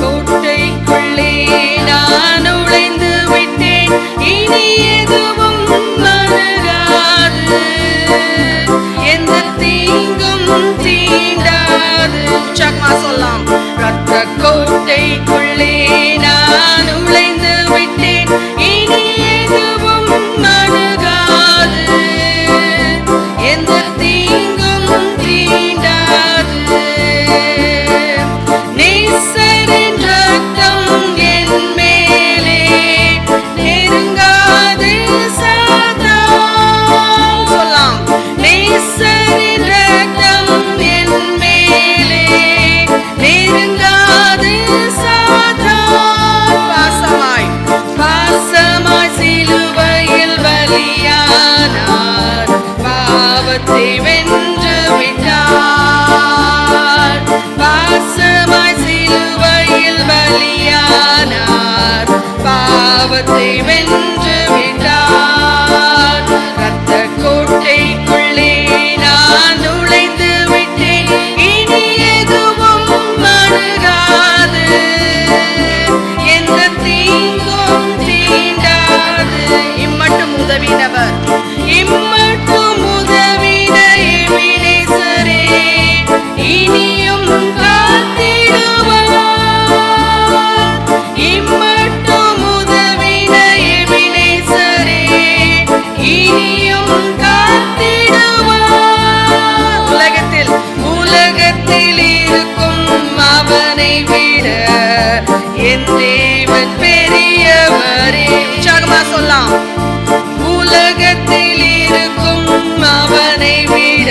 கோட்டைக்குள்ளே நான் உழைந்து விட்டேன். இனி எதுவும் ஆண்டவரே உற்சாகமா சொல்லலாம். உலகத்தில் இருக்கும் அவனை விட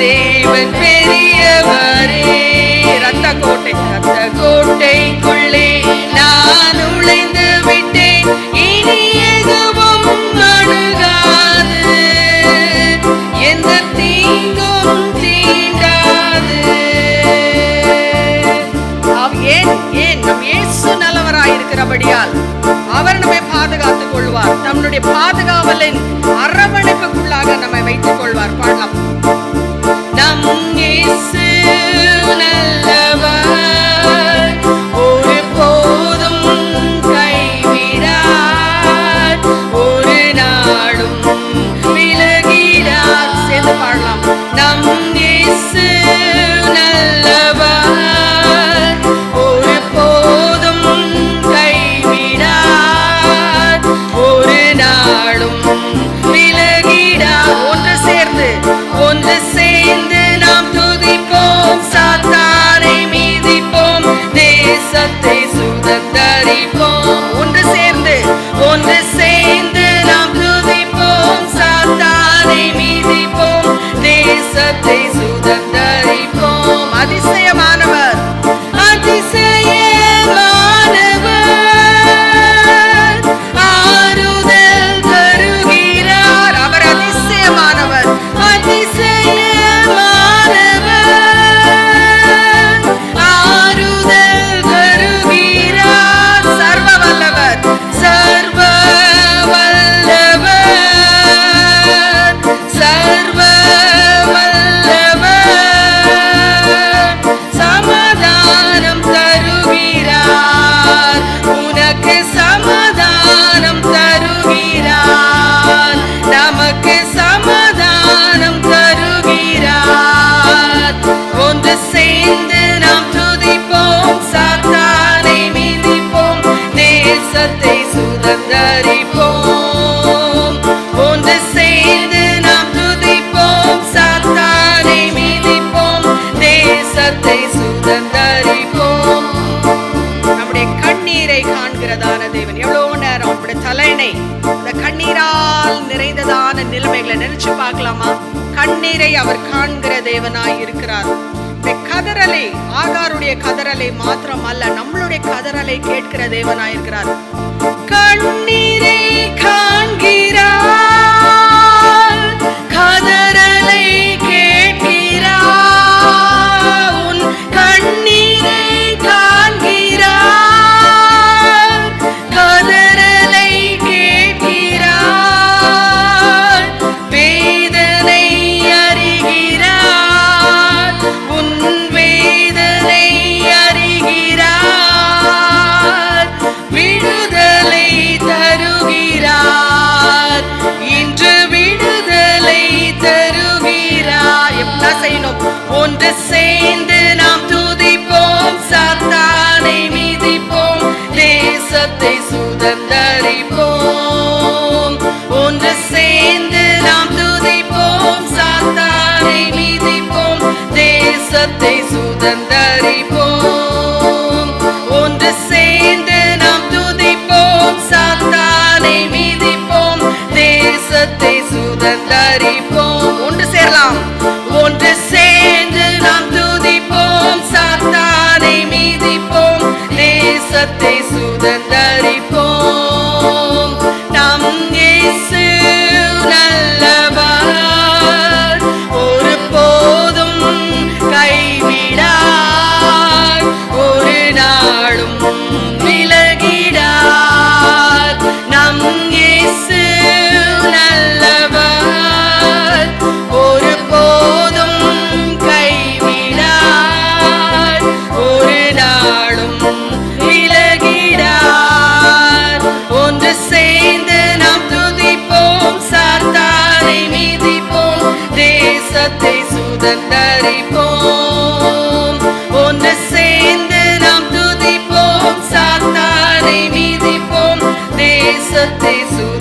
தேவன் பெரிய ஆண்டவரின் அரவணைப்புக்குள்ளாக நம்மை வைத்துக் கொள்வார். பாடலாம். நம் இயேசு கவலைகளால் நிறைந்ததான நிலைமைகளை நினைச்சு பார்க்கலாமா? கண்ணீரை அவர் காண்கிற தேவனாய் இருக்கிறார். கதறலை ஆகாருடைய கதறலை மாத்திரம் அல்ல நம்மளுடைய கதறலை கேட்கிற தேவனாய் இருக்கிறார். சேர்ந்து நாம் துதிப்போம். சாத்தானை மீதிப்போம். தேசத்தை சுதந்தரிப்போம். ஒன்று சேர்ந்து நாம் துதிப்போம். சாத்தானை மீதிப்போம். தேசத்தை சுதந்தரிப்போம். ஒன்று சேர்ந்து நாம் துதிப்போம். சாத்தானை மீதிப்போம். தேசத்தை சுதந்தரிப்போம். ஒன்று சேரலாம். உலகத்தை சுதந்தரிப்போம். நம் இயேசு birthday soon.